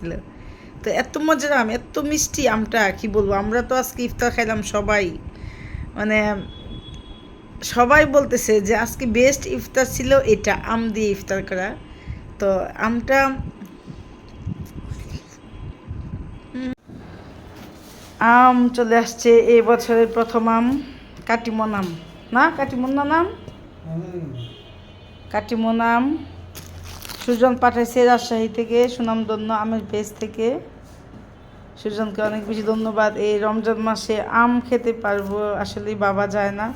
ছিল। তো এত মজার আম এত মিষ্টি আমটা কি বলব? আমরা তো আজকে ইফতার খাইলাম সবাই। মানে সবাই বলতেছে যে আজকে বেস্ট ইফতার ছিল এটা আম দিয়ে ইফতার করা। তো আমটা আম চলে আসছে এই বছরের প্রথম আম কাটিমন আম। না কাটিমন না নাম? কাটিমন আম। সুজন পাঠাইছে রাজশাহী থেকে, সুনামধন্য আমের পেজ থেকে। সুজনকে অনেক বেশি ধন্যবাদ। এই রমজান মাসে আম খেতে পারব, আসলেই বাবা যায় না।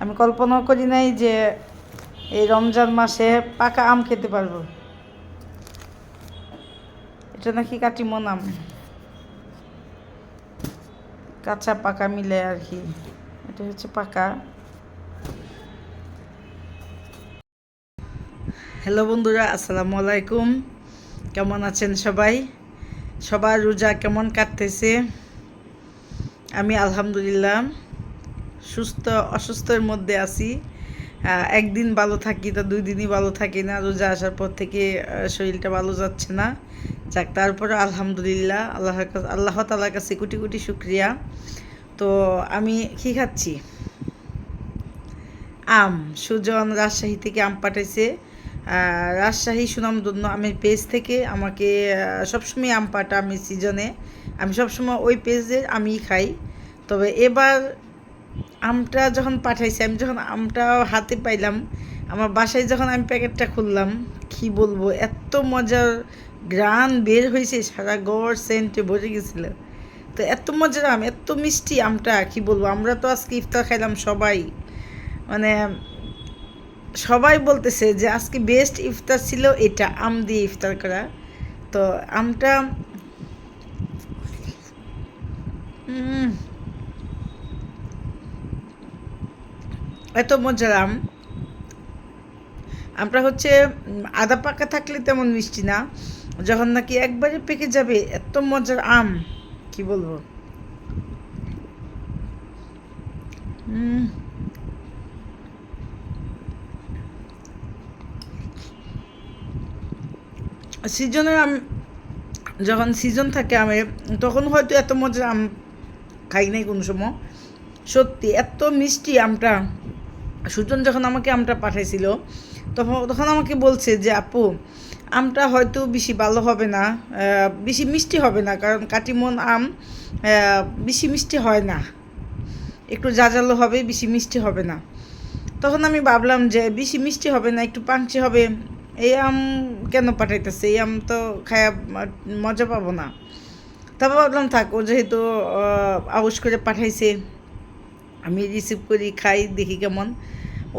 আমি কল্পনাও করি নাই যে এই রমজান মাসে পাকা আম খেতে পারব। এটা নাকি কাটিমন আম? কাঁচা পাকা মিলে আর কি। এটা হচ্ছে পাকা। হ্যালো বন্ধুরা, আসসালামু আলাইকুম। কেমন আছেন সবাই? সবার রোজা কেমন কাটতেছে? আমি আলহামদুলিল্লাহ সুস্থ, অসুস্থের মধ্যে আছি। একদিন ভালো থাকি তো দুই দিনই ভালো থাকি না। রোজা আসার পর থেকে শরীরটা ভালো যাচ্ছে না। যাক তারপরে আলহামদুলিল্লাহ আল্লাহ আল্লাহ তালার কাছে কোটি কোটি শুক্রিয়া। তো আমি কী খাচ্ছি? আম। সুজন রাজশাহী থেকে আম পাঠাইছে। রাজশাহী সুনামধন্য আমের পেজ থেকে আমাকে সবসময় আম পাটা আমি সিজনে আমি সবসময় ওই পেজের আমিই খাই। তবে এবার আমটা যখন পাঠাইছে, আমি যখন আমটা হাতে পাইলাম, আমার বাসায় যখন আমি প্যাকেটটা খুললাম, কি বলব, এত মজার গ্রান বের হয়েছে সারা গড় সেন্টে ভরে গেছিল। তো এত মজার আম, এত মিষ্টি আমটা, কি বলব, আমরা তো আজকে ইফতার খাইলাম সবাই। মানে সবাই বলতেছে যে আজকে বেস্ট ইফতার ছিল এটা, আম দিয়ে ইফতার করা। তো আমটা এত মজার আম। আমটা হচ্ছে আদা পাকা থাকলে তেমন মিষ্টি না, যখন নাকি একবারে পেকে যাবে, এত মজার আম, কি বলব? হুম সিজনের আম, যখন সিজন থাকে আমের তখন হয়তো এত মজার আম খাই নাই কোনো সময়। সত্যি, এত মিষ্টি আমটা। সুজন যখন আমাকে আমটা পাঠাইছিল, তখন তখন আমাকে বলছে যে, আপু, আমটা হয়তো বেশি ভালো হবে না বেশি মিষ্টি হবে না, কারণ কাটিমন আম বেশি মিষ্টি হয় না। একটু জাজালো হবে, বেশি মিষ্টি হবে না। তখন আমি ভাবলাম যে, বেশি মিষ্টি হবে না, একটু পাংচি হবে। এই আম কেন পাঠাইতেছে? এই আম তো খায়া মজা পাবো না। তারপর ভাবলাম, থাক, ও যেহেতু আউশ করে পাঠাইছে, আমি রিসিভ করি, খাই, দেখি কেমন।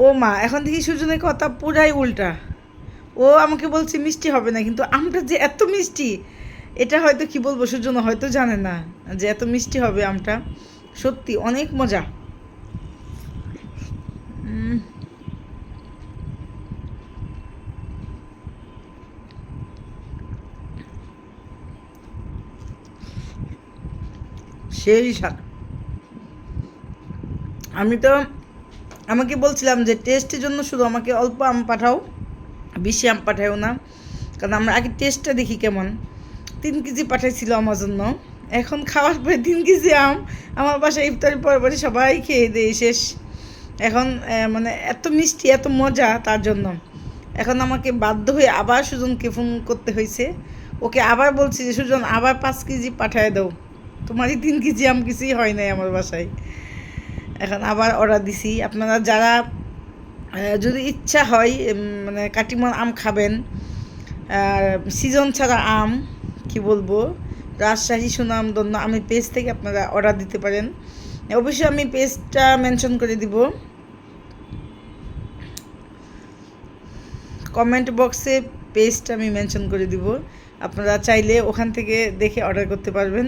ও মা, এখন দেখি সুজনের কথা পুরাই উল্টা। ও আমাকে বলছে, মিষ্টি হবে না। কিন্তু আমটা যে এত মিষ্টি, এটা হয়তো কি বলব, সুজন হয়তো জানে না যে এত মিষ্টি হবে আমটা। সত্যি, অনেক মজা। সেই স্বাদ। আমি তো, আমাকে বলছিলাম যে টেস্টের জন্য শুধু আমাকে অল্প আম পাঠাও, বেশি আম পাঠাও না, কারণ আমরা আগে টেস্টটা দেখি কেমন। তিন কেজি পাঠাইছিল আমার জন্য। এখন খাওয়ার পরে তিন কেজি আম আমার বাসায় ইফতারের পর পরে সবাই খেয়ে দিয়ে শেষ। এখন মানে এত মিষ্টি, এত মজা তার জন্য। এখন আমাকে বাধ্য হয়ে আবার সুজনকে ফোন করতে হয়েছে ওকে আবার বলছি যে, সুজন, আবার পাঁচ কেজি পাঠায় দাও। তোমারই তিন কেজি আম কিছুই হয় নাই আমার বাসায়। এখন আবার অর্ডার দিছি। আপনারা যারা যদি ইচ্ছা হয় মানে কাটিমন আম খাবেন, আর সিজন ছাড়া আম, কি বলব, রাজশাহী সুনাম দন্য আমি পেজ থেকে আপনারা অর্ডার দিতে পারেন। অবশ্যই আমি পেজটা মেনশন করে দিব। কমেন্ট বক্সে পেজটা আমি মেনশন করে দিব। আপনারা চাইলে ওখান থেকে দেখে অর্ডার করতে পারবেন।